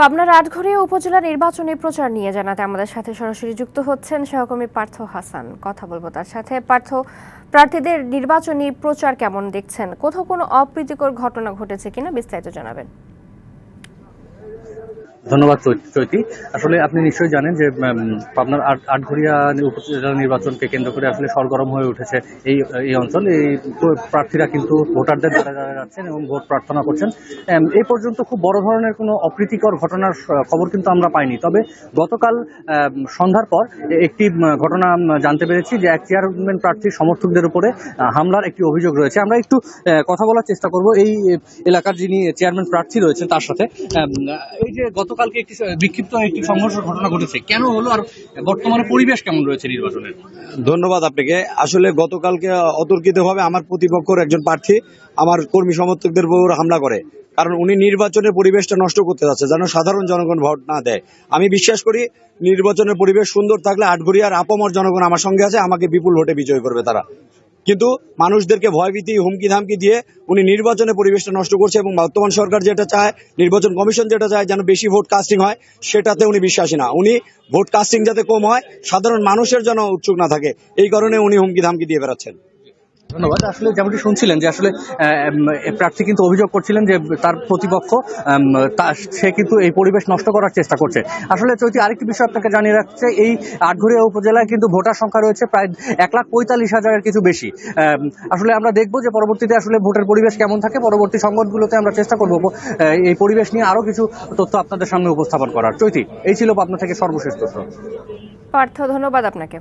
পাবনার আটঘরিয়া উপজেলা নির্বাচনী প্রচার নিয়ে জানাতে আমাদের সাথে সরাসরি যুক্ত হচ্ছেন সহকর্মী পার্থ হাসান। কথা বলব তার সাথে। পার্থ, প্রার্থীদের নির্বাচনী প্রচার কেমন দেখছেন? কোথাও কোনো অপ্রীতিকর ঘটনা ঘটেছে কিনা বিস্তারিত জানাবেন। ধন্যবাদ চৈতি। আসলে আপনি নিশ্চয়ই জানেন যে পাবনার আট- আটঘরিয়া উপজেলা নির্বাচনকে কেন্দ্র করে আসলে সরগরম হয়ে উঠেছে এই এই অঞ্চল। এই প্রার্থীরা কিন্তু ভোটারদের দ্বারা দ্বারা যাচ্ছেন এবং ভোট প্রার্থনা করছেন। এই পর্যন্ত খুব বড় ধরনের কোনো অপ্রীতিকর ঘটনার খবর কিন্তু আমরা পাইনি। তবে গতকাল সন্ধ্যার পর একটি ঘটনা জানতে পেরেছি যে এক চেয়ারম্যান প্রার্থীর সমর্থকদের উপরে হামলার একটি অভিযোগ রয়েছে। আমরা একটু কথা বলার চেষ্টা করব। এই এলাকার যিনি চেয়ারম্যান প্রার্থী রয়েছেন তার সাথে এই যে গতকালকে একটি বিক্ষিপ্ত একটি সংঘর্ষ ঘটনা ঘটেছে। কেন হলো আর বর্তমানে পরিবেশ কেমন রয়েছে নির্বাচনের? ধন্যবাদ আপনাকে। আসলে গতকালকে অতর্কিতভাবে আমার প্রতিপক্ষের একজন প্রার্থী আমার কর্মী সমর্থকদের উপর হামলা করে। কারণ উনি নির্বাচনের পরিবেশটা নষ্ট করতে যাচ্ছে, যেন সাধারণ জনগণ ভোট না দেয়। আমি বিশ্বাস করি, নির্বাচনের পরিবেশ সুন্দর থাকলে আটঘরিয়ার আপামর জনগণ আমার সঙ্গে আছে, আমাকে বিপুল ভোটে বিজয় করবে তারা। কিন্তু মানুষদেরকে ভয়ভীতি হুমকি ধামকি দিয়ে উনি নির্বাচনের পরিবেশটা নষ্ট করছে এবং বর্তমান সরকার যেটা চায়, নির্বাচন কমিশন যেটা চায় যেন বেশি ভোট কাস্টিং হয়, সেটাতে উনি বিশ্বাসী না। উনি ভোট কাস্টিং যাতে কম হয়, সাধারণ মানুষের যেন উৎসুক না থাকে। এই কারণে উনি হুমকি ধামকি দিয়ে বেড়াচ্ছেন। ধন্যবাদ। আসলে যেমনটি শুনছিলেন যে আসলে প্রার্থী কিন্তু অভিযোগ করছিলেন যে তার প্রতিপক্ষ সে কিন্তু এই পরিবেশ নষ্ট করার চেষ্টা করছে। আসলে চৈতি আরেকটি বিষয় আপনাকে জানিয়ে রাখছে এই আটঘরিয়া উপজেলায় কিন্তু ভোটার সংখ্যা রয়েছে প্রায় এক লাখ পঁয়তাল্লিশ হাজারের কিছু বেশি। আসলে আমরা দেখব যে পরবর্তীতে আসলে ভোটের পরিবেশ কেমন থাকে, পরবর্তী সংবাদগুলোতে আমরা চেষ্টা করব এই পরিবেশ নিয়ে আরও কিছু তথ্য আপনাদের সামনে উপস্থাপন করার। চৈতি, এই ছিল পাবনা থেকে সর্বশেষ তথ্য পার্থ, ধন্যবাদ আপনাকে।